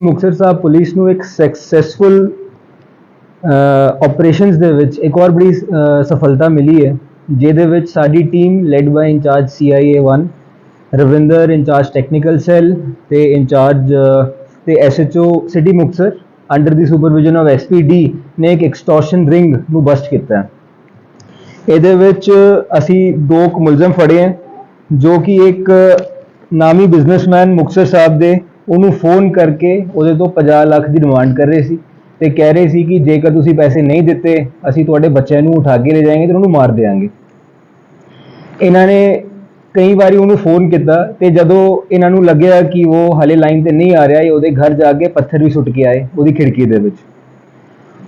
Muktsar Sahib police ਨੂੰ ਇੱਕ successful operations ਦੇ ਵਿੱਚ ਇੱਕ ਹੋਰ ਬੜੀ ਸਫਲਤਾ ਮਿਲੀ ਹੈ, ਜਿਹਦੇ ਵਿੱਚ ਸਾਡੀ team led by incharge CIA 1 Ravinder incharge technical cell ਤੇ ਇੰਚਾਰਜ ਤੇ SHO ਸਿਟੀ ਮੁਕਤਸਰ ਅੰਡਰ ਦੀ ਸੁਪਰਵਿਜ਼ਨ ਆਫ SPD ਨੇ ਇੱਕ ਐਕਸਟੋਰਸ਼ਨ ਰਿੰਗ ਨੂੰ ਬਸਟ ਕੀਤਾ ਇਹਦੇ ਵਿੱਚ ਅਸੀਂ ਦੋ ਮੁਲਜ਼ਮ ਫੜੇ ਹੈ, ਜੋ ਕਿ ਇੱਕ ਨਾਮੀ ਬਿਜ਼ਨਸਮੈਨ ਮੁਕਤਸਰ ਸਾਹਿਬ ਦੇ ਉਹਨੂੰ ਫੋਨ ਕਰਕੇ ਉਹਦੇ ਤੋਂ 50 ਲੱਖ ਦੀ ਡਿਮਾਂਡ ਕਰ ਰਹੇ ਸੀ ਤੇ ਕਹਿ ਰਹੇ ਸੀ ਕਿ ਜੇਕਰ ਤੁਸੀਂ ਪੈਸੇ ਨਹੀਂ ਦਿੱਤੇ, ਅਸੀਂ ਤੁਹਾਡੇ ਬੱਚਿਆਂ ਨੂੰ ਉਠਾ ਕੇ ਲੈ ਜਾਵਾਂਗੇ ਤੇ ਉਹਨੂੰ ਮਾਰ ਦੇਵਾਂਗੇ ਇਹਨਾਂ ਨੇ ਕਈ ਵਾਰੀ ਉਹਨੂੰ ਫੋਨ ਕੀਤਾ ਤੇ ਜਦੋਂ ਇਹਨਾਂ ਨੂੰ ਲੱਗਿਆ ਕਿ ਉਹ ਹਲੇ ਲਾਈਨ ਤੇ ਨਹੀਂ ਆ ਰਿਹਾ ਇਹ ਉਹਦੇ ਘਰ ਜਾ ਕੇ ਪੱਥਰ ਵੀ ਸੁੱਟ ਕੇ ਆਏ ਉਹਦੀ ਖਿੜਕੀ ਦੇ ਵਿੱਚ।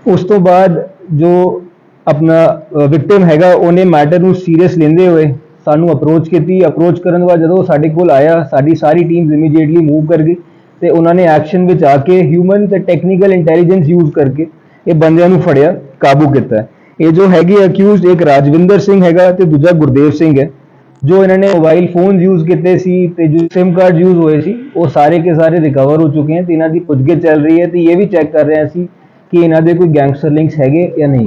ਉਸ ਤੋਂ ਬਾਅਦ ਜੋ ਆਪਣਾ ਵਿਕਟਿਮ ਹੈਗਾ, ਉਹਨੇ ਮੈਟਰ ਨੂੰ ਸੀਰੀਅਸ ਲੈਂਦੇ ਹੋਏ ਸਾਨੂੰ ਅਪਰੋਚ ਕੀਤੀ। ਅਪਰੋਚ ਕਰਨ ਤੋਂ ਬਾਅਦ ਜਦੋਂ ਸਾਡੇ ਕੋਲ ਆਇਆ, ਸਾਡੀ ਸਾਰੀ ਟੀਮ ਇਮੀਡੀਏਟਲੀ ਮੂਵ ਕਰ ਗਈ। ਤੇ ਉਹਨਾਂ ਨੇ ਐਕਸ਼ਨ ਵਿੱਚ ਆ ਕੇ ਹਿਊਮਨ ਤੇ ਟੈਕਨੀਕਲ ਇੰਟੈਲੀਜੈਂਸ ਯੂਜ਼ ਕਰਕੇ ਇਹ ਬੰਦਿਆਂ ਨੂੰ ਫੜਿਆ ਕਾਬੂ ਕੀਤਾ ਇਹ ਜੋ ਹੈਗੇ ਅਕਿਊਜ਼ਡ ਇੱਕ ਰਾਜਵਿੰਦਰ ਸਿੰਘ ਹੈਗਾ ਤੇ ਦੂਜਾ ਗੁਰਦੇਵ ਸਿੰਘ ਹੈ ਜੋ ਇਹਨਾਂ ਨੇ ਮੋਬਾਈਲ ਫੋਨਸ ਯੂਜ਼ ਕੀਤੇ ਸੀ ਤੇ ਜੋ SIM ਕਾਰਡ ਯੂਜ਼ ਹੋਏ ਸੀ ਉਹ ਸਾਰੇ ਕੇ ਸਾਰੇ ਰਿਕਵਰ ਹੋ ਚੁੱਕੇ ਹਨ ਤੇ ਇਹਨਾਂ ਦੀ ਪੁੱਛਗਿੱਛ ਚੱਲ ਰਹੀ ਹੈ ਤੇ ਇਹ ਵੀ ਚੈੱਕ ਕਰ ਰਹੇ ਅਸੀਂ ਕਿ ਇਹਨਾਂ ਦੇ ਕੋਈ ਗੈਂਗਸਟਰ ਲਿੰਕਸ ਹੈਗੇ ਜਾਂ ਨਹੀਂ।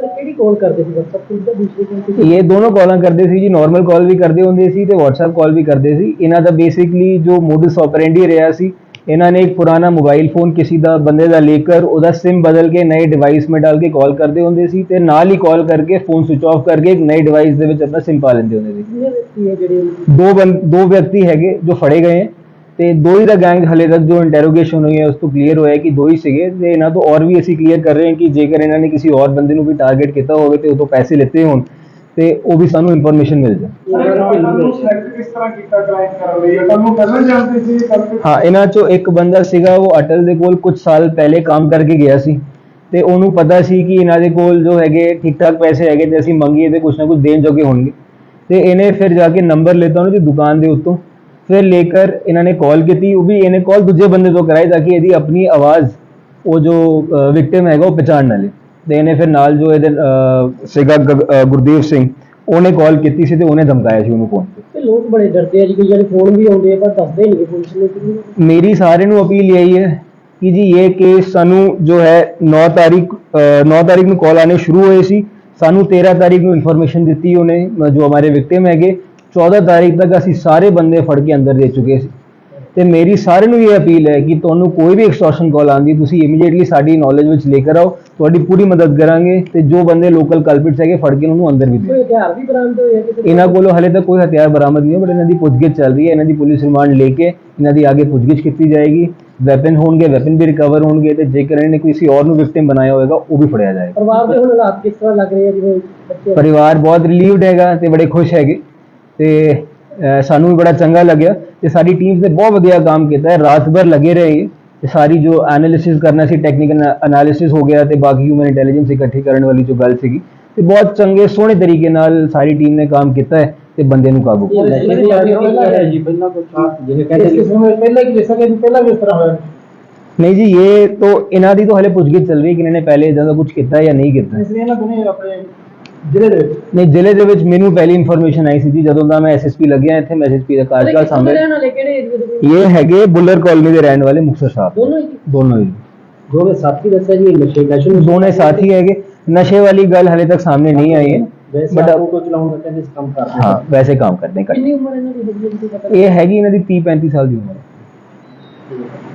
ਕਿਹੜੀ ਕਾਲ ਕਰਦੇ ਸੀ? WhatsApp ਤੇ ਜਾਂ ਦੂਸਰੇ ਕੋਲ ਤੇ ਇਹ ਦੋਨੋਂ ਕਾਲਾਂ ਕਰਦੇ ਸੀ ਜੀ ਨਾਰਮਲ ਕਾਲ ਵੀ ਕਰਦੇ ਹੁੰਦੇ ਸੀ ਤੇ WhatsApp ਕਾਲ ਵੀ ਕਰਦੇ ਸੀ। ਇਹਨਾਂ ਦਾ ਬੇਸਿਕਲੀ ਜੋ ਮੋਡਸ ਆਪਰੈਂਡੀ ਰਿਹਾ ਸੀ ਇਹਨਾਂ ਨੇ ਇੱਕ ਪੁਰਾਣਾ ਮੋਬਾਈਲ ਫੋਨ ਕਿਸੇ ਦਾ ਬੰਦੇ ਦਾ ਲੈ ਕੇ ਉਹਦਾ SIM ਬਦਲ ਕੇ ਨਏ ਡਿਵਾਈਸ ਮੇ ਡਾਲ ਕੇ ਕਾਲ ਕਰਦੇ ਹੁੰਦੇ ਸੀ ਤੇ ਨਾਲ ਹੀ ਕਾਲ ਕਰਕੇ ਫੋਨ ਸਵਿਚ ਆਫ ਕਰਕੇ ਇੱਕ ਨਏ ਡਿਵਾਈਸ ਦੇ ਵਿੱਚ ਆਪਣਾ SIM ਪਾ ਲੈਂਦੇ ਹੁੰਦੇ ਸੀ। ਦੋ ਦੋ ਵਿਅਕਤੀ ਹੈਗੇ ਜੋ ਫੜੇ ਗਏ ਤੇ ਦੋ ਹੀ ਦਾ ਗੈਂਗ ਹਲੇ ਤੱਕ ਜੋ ਇੰਟਰੋਗੇਸ਼ਨ ਹੋਈ ਹੈ ਉਸ ਤੋਂ ਕਲੀਅਰ ਹੋਇਆ ਕਿ ਦੋ ਹੀ ਸੀਗੇ ਤੇ ਇਹਨਾਂ ਤੋਂ ਔਰ ਵੀ ਅਸੀਂ ਕਲੀਅਰ ਕਰ ਰਹੇ ਹਾਂ ਕਿ ਜੇਕਰ ਇਹਨਾਂ ਨੇ ਕਿਸੇ ਹੋਰ ਬੰਦੇ ਨੂੰ ਵੀ ਟਾਰਗੇਟ ਕੀਤਾ ਹੋਵੇ ਤੇ ਉਹ ਤੋਂ ਪੈਸੇ ਲਿੱਤੇ ਹੋਣ ਤੇ ਉਹ ਵੀ ਸਾਨੂੰ ਇਨਫੋਰਮੇਸ਼ਨ ਮਿਲ ਜਾਏ। ਹਾਂ, ਇਹਨਾਂ ਚੋਂ ਇੱਕ ਬੰਦਾ ਸੀਗਾ, ਉਹ ਅਟਲ ਦੇ ਕੋਲ ਕੁਝ ਸਾਲ ਪਹਿਲੇ ਕੰਮ ਕਰਕੇ ਗਿਆ ਸੀ ਤੇ ਉਹਨੂੰ ਪਤਾ ਸੀ ਕਿ ਇਹਨਾਂ ਦੇ ਕੋਲ ਜੋ ਹੈਗੇ ਠੀਕ ਠਾਕ ਪੈਸੇ ਹੈਗੇ ਤੇ ਅਸੀਂ ਮੰਗੀਏ ਤੇ ਕੁਛ ਨਾ ਕੁਛ ਦੇਣ ਜੋਗੇ ਹੋਣਗੇ। ਤੇ ਇਹਨੇ ਫਿਰ ਜਾ ਕੇ ਨੰਬਰ ਲਿੱਤਾ ਉਹਨੂੰ ਦੀ ਦੁਕਾਨ ਦੇ ਉੱਤੋਂ। ਫਿਰ ਲੇਕਰ ਇਹਨਾਂ ਨੇ ਕਾਲ ਕੀਤੀ, ਉਹ ਵੀ ਇਹਨੇ ਕਾਲ ਦੂਜੇ ਬੰਦੇ ਤੋਂ ਕਰਾਈ ਤਾਂ ਕਿ ਇਹਦੀ ਆਪਣੀ ਆਵਾਜ਼, ਉਹ ਜੋ ਵਿਕਟਿਮ ਹੈਗਾ, ਉਹ ਪਛਾਣ ਨਾ ਲੇ। ਤੇ ਇਹਨੇ ਫਿਰ ਨਾਲ ਜੋ ਇਹਦੇ ਸੀਗਾ ਗ- ਅਹ, ਗੁਰਦੇਵ ਸਿੰਘ ਉਹਨੇ ਕਾਲ ਕੀਤੀ ਸੀ ਤੇ ਉਹਨੇ ਧਮਕਾਇਆ ਸੀ ਉਹਨੂੰ ਫੋਨ ਤੇ। ਤੇ ਲੋਕ ਬੜੇ ਡਰਦੇ ਆ ਜੀ ਕਈਆਂ ਦੇ ਫੋਨ ਵੀ ਆਉਂਦੇ ਆ ਪਰ ਦੱਸਦੇ ਨਹੀਂ ਪੁਲਿਸ ਨੂੰ ਕਿ ਮੇਰੀ ਸਾਰਿਆਂ ਨੂੰ ਅਪੀਲ ਇਹੀ ਹੈ ਕਿ ਜੀ ਇਹ ਕੇਸ ਸਾਨੂੰ ਜੋ ਹੈ 9 ਤਾਰੀਖ ਅ, 9 ਤਾਰੀਖ ਨੂੰ ਕਾਲ ਆਨੇ ਸ਼ੁਰੂ ਹੋਏ ਸੀ। ਸਾਨੂੰ 13 ਤਾਰੀਖ ਨੂੰ ਇਨਫੋਰਮੇਸ਼ਨ ਦਿੱਤੀ ਉਹਨੇ ਜੋ ਹਮਾਰੇ ਵਿਕਟਿਮ ਹੈਗੇ। 14 ਤਾਰੀਖ ਤੱਕ ਅਸੀਂ ਸਾਰੇ ਬੰਦੇ ਫੜ ਕੇ ਅੰਦਰ ਦੇ ਚੁੱਕੇ ਸੀ। ਤੇ ਮੇਰੀ ਸਾਰਿਆਂ ਨੂੰ ਇਹ ਅਪੀਲ ਹੈ ਕਿ ਤੁਹਾਨੂੰ ਕੋਈ ਵੀ ਐਕਸਟੋਰਸ਼ਨ ਕਾਲ ਆਉਂਦੀ ਤੁਸੀਂ ਇਮੀਡੀਏਟਲੀ ਸਾਡੀ ਨੌਲੇਜ ਵਿੱਚ ਲੈ ਕੇ ਆਓ ਤੁਹਾਡੀ ਪੂਰੀ ਮਦਦ ਕਰਾਂਗੇ ਤੇ ਜੋ ਬੰਦੇ ਲੋਕਲ ਕਲਪਿਟਸ ਹੈਗੇ ਫੜ ਕੇ ਉਹਨਾਂ ਨੂੰ ਅੰਦਰ ਵੀ ਹਥਿਆਰ ਬਰਾਮਦ ਹੋਏ ਕਿਤੇ ਇਹਨਾਂ ਕੋਲੋਂ ਹਲੇ ਤੱਕ ਕੋਈ ਹਥਿਆਰ ਬਰਾਮਦ ਨਹੀਂ ਹੋਇਆ ਬਟ ਇਹਨਾਂ ਦੀ ਪੁੱਛਗਿੱਛ ਚੱਲ ਰਹੀ ਹੈ ਇਹਨਾਂ ਦੀ ਪੁਲਿਸ ਰਿਮਾਂਡ ਲੈ ਕੇ ਇਹਨਾਂ ਦੀ ਅੱਗੇ ਪੁੱਛਗਿੱਛ ਕੀਤੀ ਜਾਏਗੀ। ਵੈਪਨ ਹੋਣਗੇ ਵੈਪਨ ਵੀ ਰਿਕਵਰ ਹੋਣਗੇ ਤੇ ਜੇਕਰ ਇਹਨਾਂ ਨੇ ਕਿਸੇ ਹੋਰ ਨੂੰ ਵਿਕਟਿਮ ਬਣਾਇਆ ਹੋਵੇਗਾ ਉਹ ਵੀ ਫੜਿਆ ਜਾਏਗਾ। ਪਰਿਵਾਰ ਦੇ ਹੁਣ ਹਾਲਾਤ ਕਿਸ ਤਰ੍ਹਾਂ ਲੱਗ ਰਹੇ ਆ ਜਿਵੇਂ ਪਰਿਵਾਰ ਬਹੁਤ ਰਿਲੀਵਡ ਹੈਗਾ ਤੇ ਬੜੇ ਖੁਸ਼ ਹੈਗੇ ਤੇ ਸਾਨੂੰ ਵੀ ਬੜਾ ਚੰਗਾ ਲੱਗਿਆ ਤੇ ਸਾਡੀ ਟੀਮ ਨੇ ਬਹੁਤ ਵਧੀਆ ਕੰਮ ਕੀਤਾ। ਹੈ ਰਾਤ ਭਰ ਲੱਗੇ ਰਹੇ ਤੇ ਸਾਰੀ ਜੋ ਐਨਾਲਿਸਿਸ ਕਰਨਾ ਸੀ ਟੈਕਨੀਕਲ ਐਨਾਲਿਸਿਸ ਹੋ ਗਿਆ ਤੇ ਬਾਕੀ ਹਿਊਮਨ ਇੰਟੈਲੀਜੈਂਸ ਇਕੱਠੀ ਕਰਨ ਵਾਲੀ ਜੋ ਗੱਲ ਸੀਗੀ ਤੇ ਬਹੁਤ ਚੰਗੇ ਸੋਹਣੇ ਤਰੀਕੇ ਨਾਲ ਸਾਰੀ ਟੀਮ ਨੇ ਕੰਮ ਕੀਤਾ ਹੈ ਤੇ ਬੰਦੇ ਨੂੰ ਕਾਬੂ ਕੀਤਾ। ਜੀ ਪਹਿਲਾਂ ਜਿਹੜੇ ਕਹਿੰਦੇ ਸੀ। ਪਹਿਲਾਂ ਕਿ ਜਿਸਾ ਕਿ ਪਹਿਲਾਂ ਵੀ ਇਸ ਤਰ੍ਹਾਂ ਹੋਇਆ। ਨਹੀਂ ਜੀ ਇਹ ਤੋਂ ਇਹਨਾਂ ਦੀ ਤਾਂ ਹਲੇ ਪੁੱਛਗਿੱਛ ਚੱਲ ਰਹੀ ਕਿ ਇਹਨਾਂ ਨੇ ਪਹਿਲੇ ਇਦਾਂ ਦਾ ਕੁਝ ਕੀਤਾ ਜਾਂ ਨਹੀਂ ਕੀਤਾ। ਇਸ ਲਈ ਇਹਨਾਂ ਦੋਨੇ ਆਪਣੇ ਜ਼ਿਲ੍ਹੇ ਦੇ ਵਿੱਚ? ਨਹੀਂ ਜ਼ਿਲ੍ਹੇ ਦੇ ਵਿੱਚ ਮੈਨੂੰ ਪਹਿਲੀ ਇਨਫੋਰਮੇਸ਼ਨ ਆਈ ਸੀ ਜੀ ਜਦੋਂ ਦਾ ਮੈਂ ਐਸਐਸਪੀ ਲੱਗਿਆ ਇੱਥੇ ਮੈਂ ਐਸਐਸਪੀ ਦਾ ਕਾਰਜਕਾਲ ਸਾਹਮਣੇ ਰਹਿਣ ਵਾਲੇ? ਕਿਹੜੇ ਏਰੀਆ ਦੇ ਵਿੱਚ? ਇਹ ਹੈਗੇ ਬੁੱਲਰ ਕਾਲੋਨੀ ਦੇ ਰਹਿਣ ਵਾਲੇ ਮੁਕਤਸਰ ਸਾਹਿਬ। ਦੋਨੋਂ ਹੀ? ਜੀ? ਦੋਨੋਂ ਹੀ। ਦੋਵੇਂ ਸਾਥੀ ਦੱਸਿਆ ਜੀ ਨਸ਼ੇ ਨਸ਼ੇ ਨੂੰ ਦੋਨੇ ਸਾਥੀ ਹੈਗੇ। ਨਸ਼ੇ वाली ਗੱਲ ਹਲੇ ਤੱਕ ਸਾਹਮਣੇ ਨਹੀਂ ਆਈ ਹੈ। ਵੈਸੇ ਬਟ ਆਟੋ ਕੋ ਚਲਾਉਣ ਦਾ ਕਹਿੰਦੇ ਕੰਮ ਕਰਦੇ ਹਾਂ ਵੈਸੇ ਕੰਮ ਕਰਦੇ ਕਰ ਕਿੰਨੀ ਉਮਰ ਇਹਨਾਂ ਦੀ? ਹੋਈ ਹੈ ਜੀ ਪਤਾ ਇਹ ਹੈਗੀ ਇਹਨਾਂ ਦੀ 30 35 ਸਾਲ ਦੀ ਉਮਰ। ਹੈ।